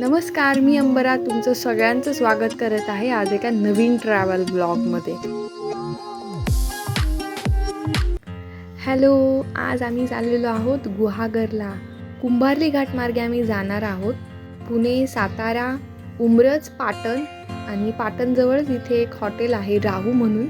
नमस्कार मी अंबरा. तुमचं सगळ्यांचं स्वागत करत आहे आज एका नवीन ट्रॅव्हल ब्लॉगमध्ये हॅलो आज आम्ही चाललेलो आहोत गुहागरला. कुंभारली घाट मार्गे आम्ही जाणार आहोत. पुणे सातारा उमरज पाटण आणि पाटणजवळच इथे एक हॉटेल आहे राहू म्हणून.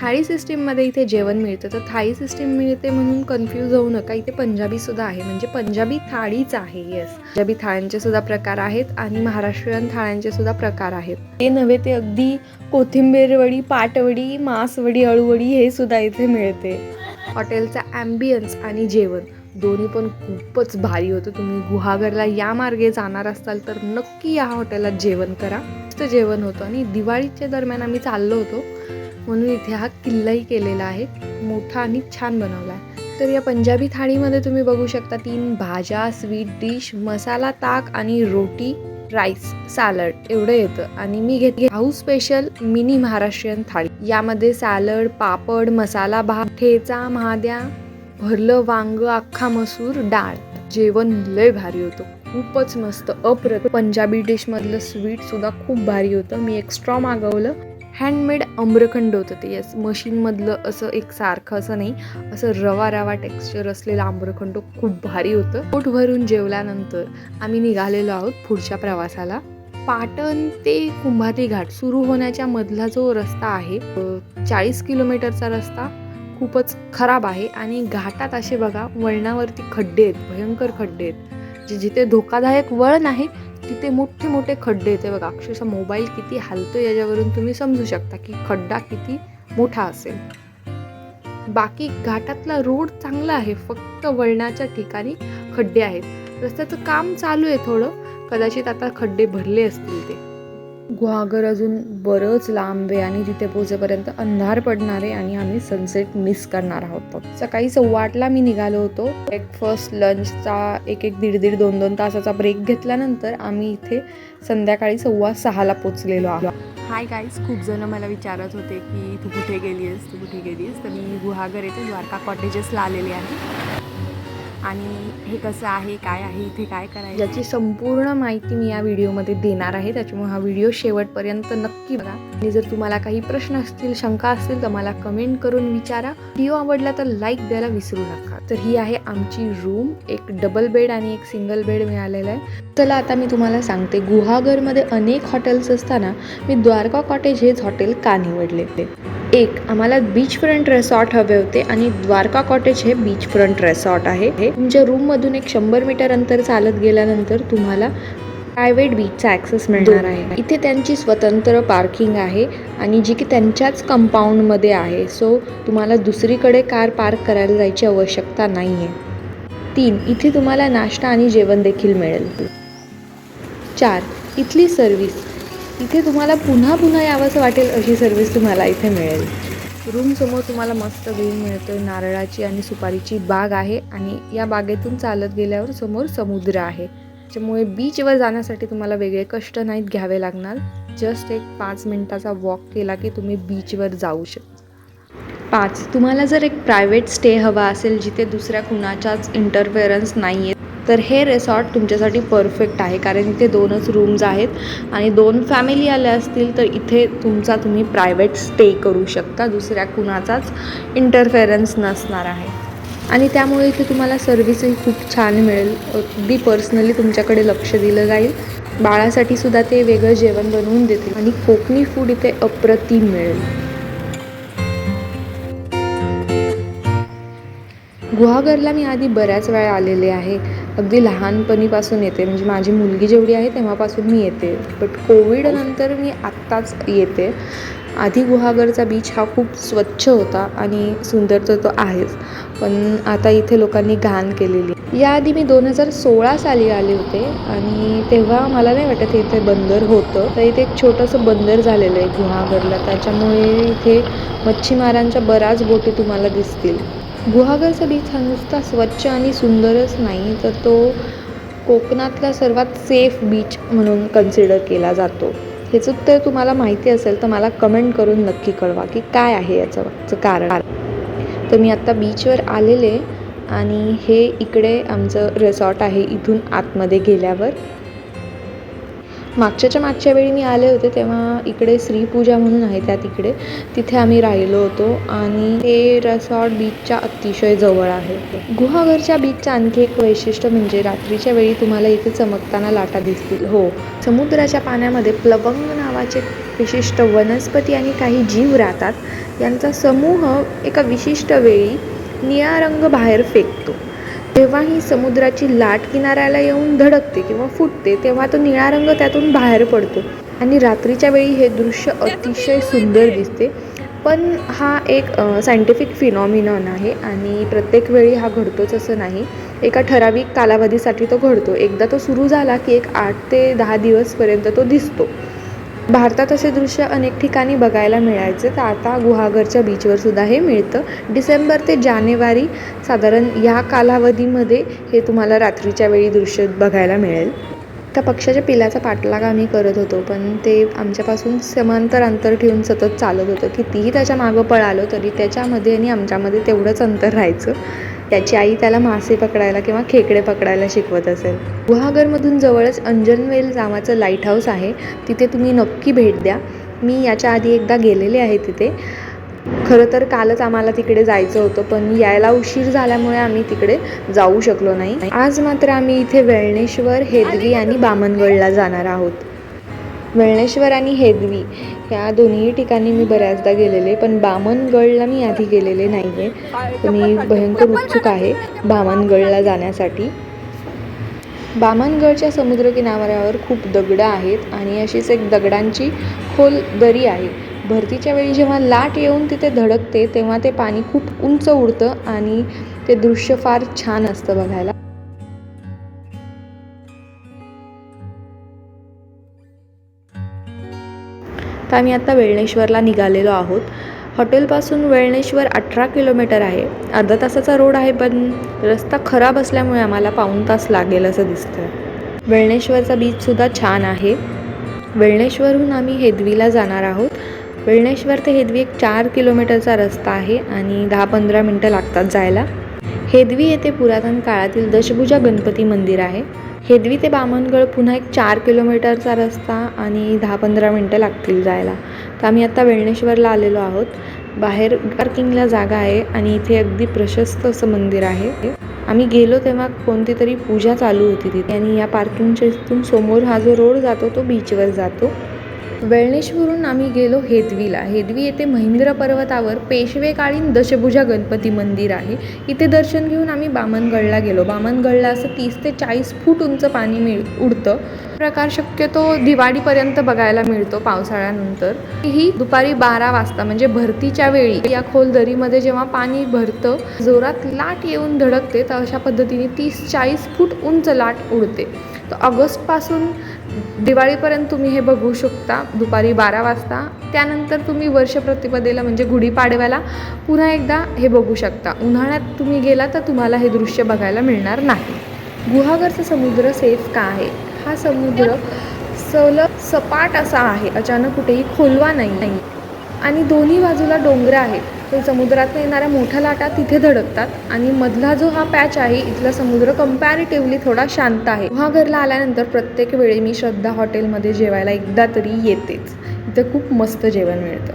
थाळी सिस्टीममध्ये इथे जेवण मिळतं. तर थाळी सिस्टीम मिळते म्हणून कन्फ्यूज होऊ नका. इथे पंजाबी सुद्धा आहे. म्हणजे पंजाबी थाळीच आहे. येस पंजाबी थाळ्यांचे सुद्धा प्रकार आहेत आणि महाराष्ट्रीयन थाळ्यांचे सुद्धा प्रकार आहेत. ते नव्हे ते अगदी कोथिंबीरवडी पाटवडी मासवडी अळूवडी हे सुद्धा इथे मिळते. हॉटेलचा ॲम्बियन्स आणि जेवण. दोन्ही पण खूपच भारी होतं. तुम्ही गुहागरला या मार्गे जाणार असाल तर नक्की या हॉटेलात जेवण करा. मस्त जेवण होतं आणि दिवाळीच्या दरम्यान आम्ही चाललो होतो. म्हणून इथे हा किल्लाही केलेला आहे. मोठा आणि छान बनवला आहे. तर या पंजाबी थाळीमध्ये तुम्ही बघू शकता तीन भाज्या स्वीट डिश मसाला ताक आणि रोटी राईस सॅलड एवढं येतं. आणि मी घेतली हाऊ स्पेशल मिनी महाराष्ट्रीयन थाळी. यामध्ये सॅलड पापड मसाला भात ठेचा महाद्या भरलं वांग अख्खा मसूर डाळ. जेवण लय भारी होतं. खूपच मस्त. अप्रत पंजाबी डिशमधलं स्वीट सुद्धा खूप भारी होतं. मी एक्स्ट्रा मागवलं. हँडमेड अम्रखंड होतं ते. यस मशीनमधलं असं एक सारखं असं नाही. असं रवा रवा टेक्स्चर असलेलं आम्रखंड खूप भारी होतं. पोट भरून जेवल्यानंतर आम्ही निघालेलो आहोत पुढच्या प्रवासाला. पाटण ते कुंभारी घाट सुरू होण्याच्या मधला जो रस्ता आहे चाळीस किलोमीटरचा रस्ता. खूपच खराब आहे आणि घाटात असे बघा वळणावरती खड्डे आहेत भयंकर खड्डे आहेत. जे जिथे धोकादायक वळण आहे तिथे मोठे मोठे खड्डे येते बघा अक्षरशः मोबाईल किती हालतो याच्यावरून तुम्ही समजू शकता की खड्डा किती मोठा असेल. बाकी घाटातला रोड चांगला आहे फक्त वळणाच्या ठिकाणी खड्डे आहेत. रस्त्याचं काम चालू आहे थोडं. कदाचित आता खड्डे भरले असतील ते. गुहागर अजून बरंच लांब आहे आणि तिथे पोहोचेपर्यंत अंधार पडणार आहे आणि आम्ही सनसेट मिस करणार आहोत सकाळी सव्वा आठला मी निघालो होतो. ब्रेकफास्ट लंचचा एक एक दीड दीड दोन दोन तासाचा ब्रेक घेतल्यानंतर आम्ही इथे संध्याकाळी सव्वा सहाला पोचलेलो आहोत. हाय गाईज खूप जण मला विचारत होते की तू कुठे गेली आहेस तू कुठे गेली आहेस तर मी गुहागर येथे द्वारका कॉटेजेसला आलेले आहे. आणि हे कसं आहे काय आहे इथे काय करायचं? याची संपूर्ण माहिती मी या व्हिडिओमध्ये देणार आहे त्याच्यामुळे हा व्हिडिओ शेवटपर्यंत नक्की बघा. आणि जर तुम्हाला काही प्रश्न असतील शंका असतील तर मला कमेंट करून विचारा. व्हिडिओ आवडला तर लाईक द्यायला विसरू नका. तर ही आहे आमची रूम एक डबल बेड आणि एक सिंगल बेड मिळालेला आहे. चला आता मी तुम्हाला सांगते गुहागरमध्ये अनेक हॉटेल्स असताना मी द्वारका कॉटेज हेच हॉटेल का निवडले? एक आम्हाला बीच फ्रंट रेसॉर्ट हवे होते आणि द्वारका कॉटेज हे बीच फ्रंट रेसॉर्ट आहे. हे तुमच्या रूममधून एक शंभर मीटर अंतर चालत गेल्यानंतर तुम्हाला प्रायव्हेट बीचचा ॲक्सेस मिळणार आहे. इथे त्यांची स्वतंत्र पार्किंग आहे आणि जी की त्यांच्याच कंपाऊंडमध्ये आहे. सो तुम्हाला दुसरीकडे कार पार्क करायला जायची आवश्यकता नाही आहे तीन इथे तुम्हाला नाश्ता आणि जेवण देखील मिळेल. चार इथली सर्विस इथे तुम्हाला पुन्हा पुन्हा यावंसं वाटेल अशी सर्विस तुम्हाला इथे मिळेल. रूमसमोर तुम्हाला मस्त व्ह्यू मिळतो नारळाची आणि सुपारीची बाग आहे आणि या बागेतून चालत गेल्यावर समोर समुद्र आहे. त्याच्यामुळे बीचवर जाण्यासाठी तुम्हाला वेगळे कष्ट नाहीत घ्यावे लागणार. जस्ट एक पाच मिनटाचा वॉक केला की तुम्ही बीचवर जाऊ शकता. पाच तुम्हाला जर एक प्रायव्हेट स्टे हवा असेल जिथे दुसऱ्या कुणाच्याच इंटरफेरन्स नाही आहे तर हे रिसॉर्ट तुमच्यासाठी परफेक्ट आहे. कारण इथे दोनच रूम्स आहेत आणि दोन फॅमिली आल्या असतील तर इथे तुमचा तुम्ही प्रायव्हेट स्टे करू शकता. दुसऱ्या कुणाचाच इंटरफेरन्स नसणार आहे. आणि त्यामुळे इथे तुम्हाला सर्व्हिसही खूप छान मिळेल. अगदी पर्सनली तुमच्याकडे लक्ष दिलं जाईल. बाळासाठी सुद्धा ते वेगळं जेवण बनवून देतील आणि कोकणी फूड इथे अप्रतिम मिळेल. गुहागरला मी आधी बऱ्याच वेळा आलेले आहे. अगदी लहानपणीपासून येते. म्हणजे माझी मुलगी जेवढी आहे तेव्हापासून मी येते. बट कोविडनंतर मी आत्ताच येते. आधी गुहागरचा बीच हा खूप स्वच्छ होता आणि सुंदर तर तो आहेच. पण आता इथे लोकांनी घाण केलेली. याआधी मी दोन हजार सोळा साली आले होते आणि तेव्हा मला नाही वाटत इथे बंदर होतं. तर इथे एक छोटंसं बंदर झालेलं आहे गुहागरला. त्याच्यामुळे इथे मच्छीमारांच्या बऱ्याच बोटी तुम्हाला दिसतील. गुहागरचा बीच हा नुसता स्वच्छ आणि सुंदरच नाही तर तो कोकणातला सर्वात सेफ बीच म्हणून कन्सिडर केला जातो. ह्याचं उत्तर तुम्हाला माहिती असेल तर मला कमेंट करून नक्की कळवा की काय आहे याचं मागचं कारण. तर मी आत्ता बीचवर आलेले आणि हे इकडे आमचं रिसॉर्ट आहे इथून आतमध्ये गेल्यावर. मागच्याच्या मागच्या वेळी मी आले होते तेव्हा इकडे श्रीपूजा म्हणून आहे त्या तिकडे. तिथे आम्ही राहिलो होतो आणि हे रिसॉर्ट बीचच्या अतिशय जवळ आहे. गुहागरच्या बीचचं आणखी एक वैशिष्ट्य म्हणजे रात्रीच्या वेळी तुम्हाला इथे चमकताना लाटा दिसतील. हो समुद्राच्या पाण्यामध्ये प्लवंग नावाचे विशिष्ट वनस्पती आणि काही जीव राहतात. यांचा समूह एका विशिष्ट वेळी निळा रंग बाहेर फेकतो. जेव्हा ही समुद्राची लाट किनाऱ्याला येऊन धडकते किंवा फुटते तेव्हा तो निळा रंग त्यातून बाहेर पडतो. आणि रात्रीच्या वेळी हे दृश्य अतिशय सुंदर दिसते. पण हा एक सायंटिफिक फिनॉमिनॉन आहे आणि प्रत्येक वेळी हा घडतोच असं नाही. एका ठराविक कालावधीसाठी तो घडतो. एकदा तो सुरू झाला की एक आठ ते दहा दिवसपर्यंत तो दिसतो. भारतात असे दृश्य अनेक ठिकाणी बघायला मिळायचे. तर आता गुहागरच्या बीचवर सुद्धा हे मिळतं. डिसेंबर ते जानेवारी साधारण या कालावधीमध्ये हे तुम्हाला रात्रीच्या वेळी दृश्य बघायला मिळेल. त्या पक्षाच्या पिलाचा पाठलाग आम्ही करत होतो पण ते आमच्यापासून समांतर अंतर ठेवून सतत चालत होतं. कितीही त्याच्या मागं पळालो तरी त्याच्यामध्ये आणि आमच्यामध्ये तेवढंच अंतर राहायचं. त्याची आई त्याला मासे पकडायला किंवा खेकडे पकडायला शिकवत असेल. गुहागरमधून जवळच अंजनवेल नावाचं लाइट हाऊस आहे. तिथे तुम्ही नक्की भेट द्या. मी याच्या आधी एकदा गेलेले आहे तिथे. खरं तर कालच आम्हाला तिकडे जायचं होतं पण यायला उशीर झाल्यामुळे आम्ही तिकडे जाऊ शकलो नाही. आज मात्र आम्ही इथे वेळणेश्वर हेदवी आणि बामनगडला जाणार आहोत. वेळणेश्वर आणि हेदवी ह्या दोन्ही ठिकाणी मी बऱ्याचदा गेलेले पण बामनगडला मी आधी गेलेले नाही आहे मी भयंकर उत्सुक आहे बामनगडला जाण्यासाठी. बामनगडच्या समुद्रकिनाऱ्यावर खूप दगडं आहेत आणि अशीच एक दगडांची खोल दरी आहे. भरतीच्या वेळी जेव्हा लाट येऊन तिथे धडकते तेव्हा ते पाणी खूप उंच उडतं आणि ते दृश्य फार छान असतं बघायला. तर आम्ही आत्ता वेळणेश्वरला निघालेलो आहोत. हॉटेलपासून वेळणेश्वर अठरा किलोमीटर आहे. अर्धा तासाचा रोड आहे पण रस्ता खराब असल्यामुळे आम्हाला पाऊण तास लागेल असं दिसतं वेळणेश्वरचा बीचसुद्धा छान आहे. वेळणेश्वरहून आम्ही हेदवीला जाणार आहोत. वेळणेश्वर ते हेदवी एक चार किलोमीटरचा रस्ता आहे आणि दहा पंधरा मिनटं लागतात जायला. हेदवी येथे पुरातन काळातील दशभुजा गणपती मंदिर आहे. हेदवी ते बामणगड पुन्हा एक चार किलोमीटरचा रस्ता आणि दहा पंधरा मिनटं लागतील जायला. तर आम्ही आत्ता वेळणेश्वरला आलेलो आहोत. बाहेर पार्किंगला जागा आहे आणि इथे अगदी प्रशस्त असं मंदिर आहे. आम्ही गेलो तेव्हा कोणती तरी पूजा चालू होती तिथे. आणि या पार्किंगच्या इथून समोर हा जो रोड जातो तो बीचवर जातो. वेळणेश्वरून आम्ही गेलो हेदवीला. हेदवी येथे महेंद्र पर्वतावर पेशवेकालीन दशभुजा गणपती मंदिर आहे. इथे दर्शन घेऊन आम्ही बामनगडला गेलो. बामनगडला असं तीस ते चाळीस फूट उंच पाणी मिळ उडतं. प्रकार शक्यतो दिवाळीपर्यंत बघायला मिळतो पावसाळ्यानंतर. ही दुपारी बारा वाजता म्हणजे भरतीच्या वेळी या खोल दरीमध्ये जेव्हा पाणी भरतं जोरात लाट येऊन धडकते तर अशा पद्धतीने तीस चाळीस फूट उंच लाट उडते. तर ऑगस्टपासून दिवाळीपर्यंत तुम्ही हे बघू शकता दुपारी बारा वाजता. त्यानंतर तुम्ही वर्ष प्रतिपदेला म्हणजे गुढीपाडव्याला पुन्हा एकदा हे बघू शकता. उन्हाळ्यात तुम्ही गेला तर तुम्हाला हे दृश्य बघायला मिळणार नाही. गुहागरचा समुद्र सेफ का आहे? हा समुद्र सलग सपाट असा आहे. अचानक कुठेही खोलवा नाही. नाही आणि दोन्ही बाजूला डोंगरं आहेत. तर समुद्रात येणाऱ्या मोठ्या लाटा तिथे धडकतात आणि मधला जो हा पॅच आहे इथला समुद्र कम्पॅरेटिव्हली थोडा शांत आहे. गुहागरला आल्यानंतर प्रत्येक वेळी मी श्रद्धा हॉटेलमध्ये जेवायला एकदा तरी येतेच. इथं खूप मस्त जेवण मिळतं.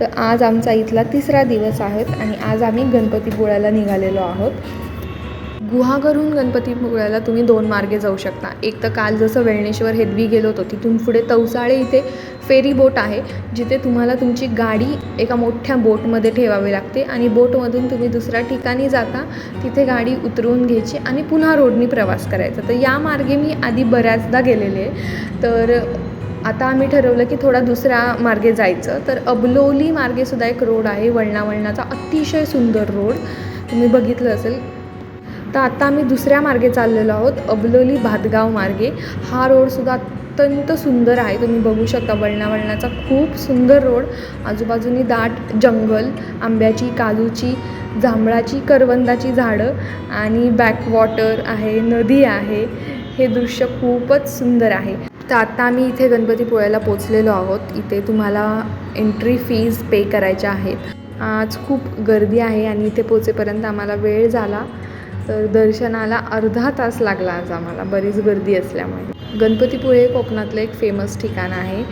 तर आज आमचा इथला तिसरा दिवस आहे आणि आज आम्ही गणपतीपुळ्याला निघालेलो आहोत. गुहागरहून गणपतीपुळ्याला तुम्ही दोन मार्गे जाऊ शकता. एक तर काल जसं वेळणेश्वर हेदवी गेलो होतो तिथून पुढे तवसाळे इथे फेरी बोट आहे जिथे तुम्हाला तुमची गाडी एका मोठ्या बोटमध्ये ठेवावी लागते आणि बोटमधून तुम्ही दुसऱ्या ठिकाणी जाता तिथे गाडी उतरवून घ्यायची आणि पुन्हा रोडनी प्रवास करायचा. तर या मार्गे मी आधी बऱ्याचदा गेलेले आहे. तर आता आम्ही ठरवलं की थोडा दुसऱ्या मार्गे जायचं. तर अबलोली मार्गेसुद्धा एक रोड आहे वळणावळणाचा अतिशय सुंदर रोड. तुम्ही बघितलं असेल तर आता आम्ही दुसऱ्या मार्गे चाललेलो आहोत अबलोली भातगाव मार्गे. हा रोडसुद्धा अत्यंत सुंदर आहे. तुम्ही बघू शकता वळणा वळणाचा खूप सुंदर रोड. आजूबाजूनी दाट जंगल आंब्याची काजूची जांभळाची करवंदाची झाडं आणि बॅकवॉटर आहे नदी आहे. हे दृश्य खूपच सुंदर आहे. तर आत्ता आम्ही इथे गणपतीपुळ्याला पोचलेलो आहोत. इथे तुम्हाला एंट्री फीज पे करायच्या आहेत. आज खूप गर्दी आहे आणि इथे पोचेपर्यंत आम्हाला वेळ झाला. तर दर्शनाला अर्धा तास लागला आज आम्हाला. बरीच गर्दी असल्यामुळे. गणपतीपुळे हे कोकणातलं एक फेमस ठिकाण आहे.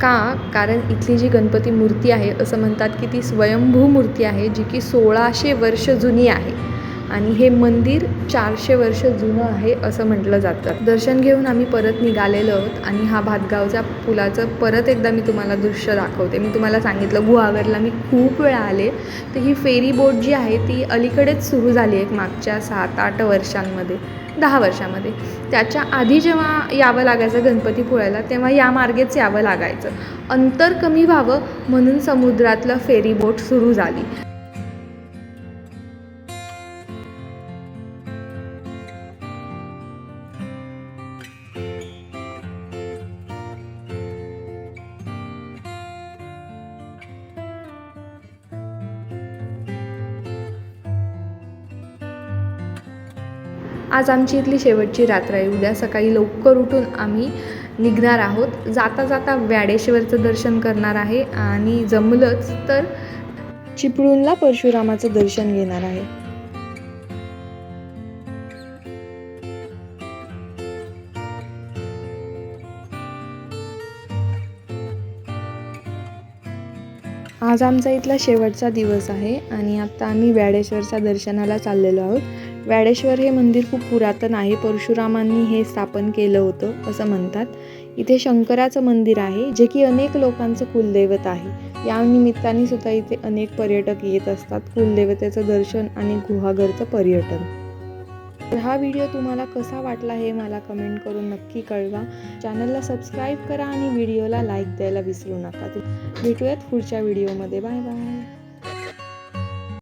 का? कारण इथली जी गणपती मूर्ती आहे असं म्हणतात की ती स्वयंभू मूर्ती आहे जी की सोळाशे वर्ष जुनी आहे. आणि हे मंदिर चारशे वर्ष जुनं आहे असं म्हटलं जातं. दर्शन घेऊन आम्ही परत निघालेलो आहोत आणि हा भातगावच्या पुलाचं परत एकदा मी तुम्हाला दृश्य दाखवते. मी तुम्हाला सांगितलं गुहागरला मी खूप वेळा आले. तर ही फेरी बोट जी आहे ती अलीकडेच सुरू झाली आहे मागच्या सात आठ वर्षांमध्ये दहा वर्षामध्ये. त्याच्या आधी जेव्हा यावं लागायचं गणपतीपुळ्याला तेव्हा या मार्गेच यावं लागायचं. अंतर कमी व्हावं म्हणून समुद्रातलं फेरी बोट सुरू झाली. आज आमची इथली शेवटची रात्र आहे. उद्या सकाळी लवकर उठून आम्ही निघणार आहोत. जाता जाता व्याडेश्वरचं दर्शन करणार आहे आणि जमलंच तर चिपळूणला परशुरामाचं दर्शन घेणार आहे. आज आमचा इथला शेवटचा दिवस आहे आणि आता आम्ही व्याडेश्वरच्या दर्शनाला चाललेलो आहोत. व्याडेश्वर हे मंदिर खूप पुरातन आहे. परशुरामांनी हे स्थापन केलं होतं असं म्हणतात. इथे शंकराचं मंदिर आहे जे की अनेक लोकांचं कुलदैवत आहे. या निमित्ताने सुद्धा इथे अनेक पर्यटक येत असतात. कुलदेवतेचं दर्शन आणि गुहागरचं पर्यटन. तर हा व्हिडिओ तुम्हाला कसा वाटला हे मला कमेंट करून नक्की कळवा. चॅनलला सबस्क्राईब करा आणि व्हिडिओला लाईक द्यायला विसरू नका. भेटूयात पुढच्या व्हिडिओमध्ये. Bye bye.